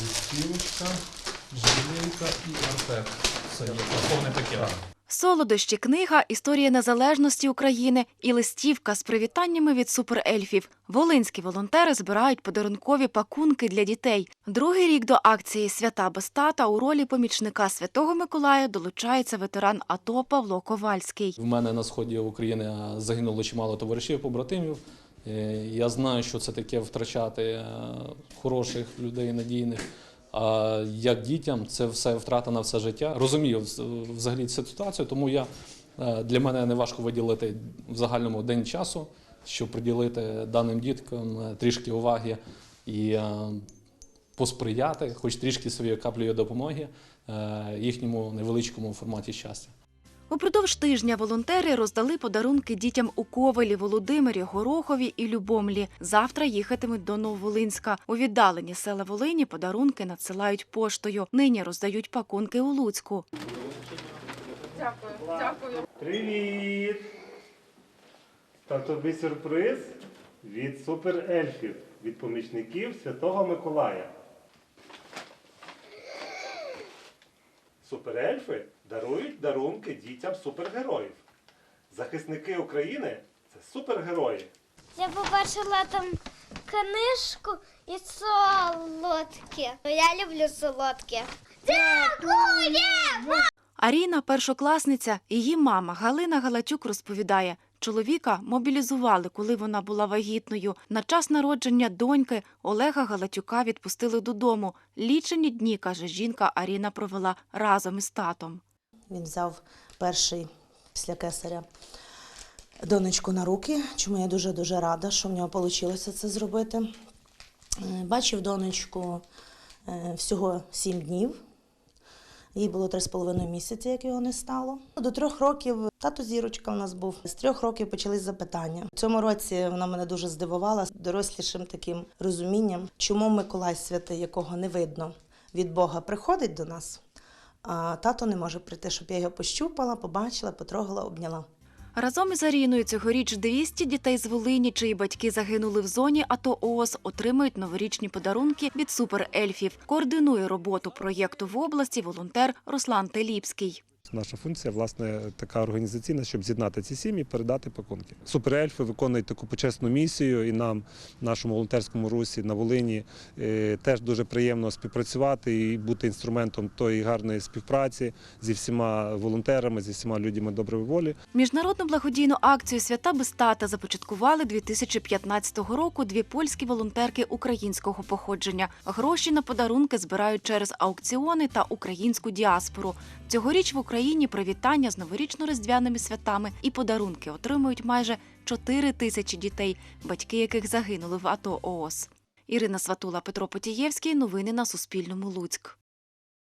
листівочка, жилейка і артек. Це є повний пакет. Солодощі, книга, історія незалежності України і листівка з привітаннями від суперельфів. Волинські волонтери збирають подарункові пакунки для дітей. Другий рік до акції Свята без тата у ролі помічника Святого Миколая долучається ветеран АТО Павло Ковальський. В мене на сході України загинуло чимало товаришів, побратимів. Е, Я знаю, що це таке втрачати е, хороших людей, надійних. А як дітям, це все втрата на все життя. Розумію взагалі цю ситуацію, тому я е, для мене не важко виділити в загальному день часу, щоб приділити даним діткам трішки уваги і посприяти, хоч трішки своєю каплею допомоги їхньому невеличкому форматі щастя. Упродовж тижня волонтери роздали подарунки дітям у Ковелі, Володимирі, Горохові і Любомлі. Завтра їхатимуть до Нововолинська. У віддалені села Волині подарунки надсилають поштою. Нині роздають пакунки у Луцьку. Дякую. Привіт! Та тобі сюрприз від суперельфів, від помічників Святого Миколая. Суперельфи дарують дарунки дітям супергероїв. Захисники України це супергерої. Я побачила там книжку і солодке. Я люблю солодке. Дякуємо! Аріна, першокласниця, її мама Галина Галачук розповідає, чоловіка мобілізували, коли вона була вагітною. На час народження доньки Олега Галатюка відпустили додому. Лічені дні, каже жінка, Аріна провела разом із татом. Він взяв перший після кесаря донечку на руки, чому я дуже-дуже рада, що в нього вийшло це зробити. Е, Бачив донечку е, всього сім днів. Їй було три з половиною місяці, як його не стало. До трьох років тато зірочка у нас був. З трьох років почались запитання. В цьому році вона мене дуже здивувала дорослішим таким розумінням, чому Миколай Святий, якого не видно від Бога, приходить до нас. А тато не може прийти, щоб я його пощупала, побачила, потрогала, обняла. Разом із Аріною цьогоріч 200 дітей з Волині, чиї батьки загинули в зоні АТО ООС, отримують новорічні подарунки від суперельфів. Координує роботу проєкту в області волонтер Руслан Теліпський. Наша функція, власне, така організаційна, щоб з'єднати ці сім'ї, передати пакунки. Суперельфи виконують таку почесну місію, і нам, нашому волонтерському русі на Волині, е, теж дуже приємно співпрацювати і бути інструментом тої гарної співпраці зі всіма волонтерами, зі всіма людьми доброї волі. Міжнародну благодійну акцію Свята без тата започаткували 2015 року дві польські волонтерки українського походження. Гроші на подарунки збирають через аукціони та українську діаспору. Цьогоріч в Україні привітання з новорічно-різдвяними святами і подарунки отримують майже 4 тисячі дітей, батьки яких загинули в АТО ООС. Ірина Сватула, Петро Потієвський. Новини на Суспільному. Луцьк.